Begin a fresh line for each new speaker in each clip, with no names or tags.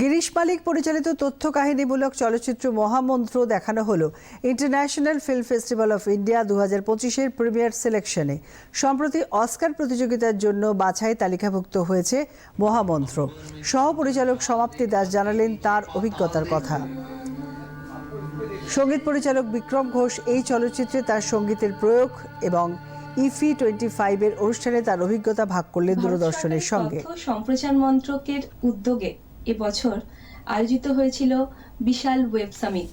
গিরিশ মালিক পরিচালিত তথ্য কাহিনীমূলক চলচ্চিত্র মহামন্ত্র দেখানো হলো International Film Festival of India দু হাজার পঁচিশের প্রিমিয়ার সিলেকশনে। সম্প্রতি অস্কার প্রতিযোগিতার জন্য বাছাই তালিকাভুক্ত হয়েছে মহামন্ত্র। সহ পরিচালক সমাপ্তি দাস জানালেন তার অভিজ্ঞতার কথা। সংগীত পরিচালক বিক্রম ঘোষ এই চলচ্চিত্রে তার সঙ্গীতের প্রয়োগ এবং ইফি টোয়েন্টি ফাইভের অনুষ্ঠানে তার অভিজ্ঞতা ভাগ করলেন দূরদর্শনের সঙ্গে।
সম্প্রচার মন্ত্রকের উদ্যোগে এবছর আয়োজিত হয়েছিল বিশাল ওয়েব সামিট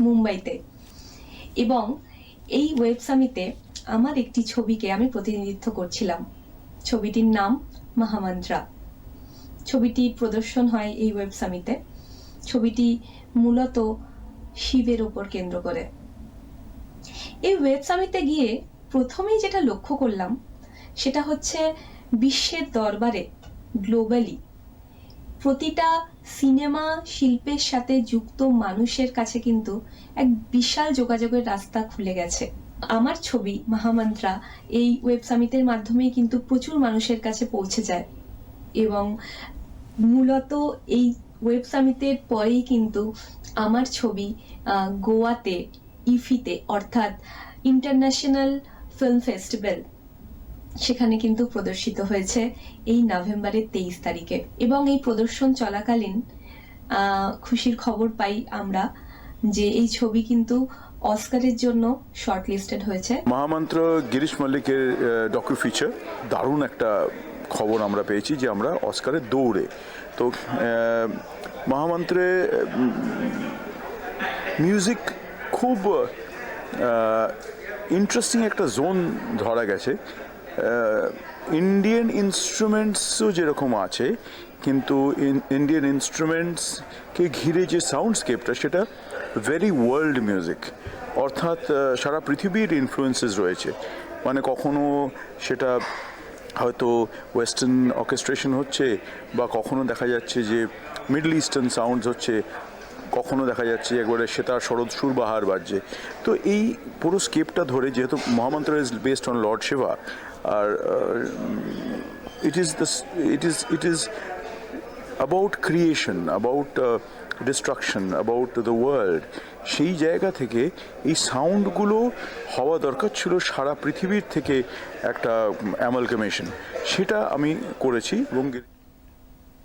মুম্বাইতে। এবং এই ওয়েব সামিটে আমার একটি ছবিকে আমি প্রতিনিধিত্ব করছিলাম। ছবিটির নাম মহামন্ত্রা। ছবিটি প্রদর্শন হয় এই ওয়েব সামিটে। ছবিটি মূলত শিবের ওপর কেন্দ্র করে। এই ওয়েব সামিটে গিয়ে প্রথমেই যেটা লক্ষ্য করলাম, সেটা হচ্ছে বিশ্বের দরবারে, গ্লোবালি প্রতিটা সিনেমা শিল্পের সাথে যুক্ত মানুষের কাছে কিন্তু এক বিশাল যোগাযোগের রাস্তা খুলে গেছে। আমার ছবি, মহামন্ত্রা, এই ওয়েব সামিটের মাধ্যমেই কিন্তু প্রচুর মানুষের কাছে পৌঁছে যায়। এবং মূলত এই ওয়েব সামিটের পরেই কিন্তু আমার ছবি গোয়াতে, ইফিতে, অর্থাৎ ইন্টারন্যাশনাল ফিল্ম ফেস্টিভ্যাল সেখানে কিন্তু প্রদর্শিত হয়েছে এই নভেম্বরের তেইশ তারিখে। এবং এই প্রদর্শন চলাকালীন খুশির খবর পাই আমরা যে এই ছবি কিন্তু অস্কারের জন্য শর্টলিস্টেড হয়েছে।
মহামন্ত্র গিরিশ মল্লিকের ডকু ফিচার দারুণ একটা খবর আমরা পেয়েছি যে আমরা অস্কারের দৌড়ে। তো মহামন্ত্রে মিউজিক খুব ইন্টারেস্টিং একটা জোন ধরা গেছে। ইন্ডিয়ান ইনস্ট্রুমেন্টসও যেরকম আছে, কিন্তু ইন্ডিয়ান ইনস্ট্রুমেন্টসকে ঘিরে যে সাউন্ডস্কেপটা সেটা ভেরি ওয়ার্ল্ড মিউজিক অর্থাৎ সারা পৃথিবীর ইনফ্লুয়েন্সেস রয়েছে। মানে কখনো সেটা হয়তো ওয়েস্টার্ন অর্কেস্ট্রেশন হচ্ছে, বা কখনো দেখা যাচ্ছে যে মিডল ইস্টার্ন সাউন্ডস হচ্ছে কখনো দেখা যাচ্ছে একবারে সেতার শরৎ সুরবাহার বাজছে। তো এই পুরো স্কেপটা ধরে যেহেতু Mahamantra is based on Lord Shiva R it is the it is it is about creation about destruction about the world সেই জায়গা থেকে এই সাউন্ডগুলো হওয়া দরকার ছিল সারা পৃথিবীর থেকে একটা অ্যামালগামেশন সেটা আমি করেছি এবং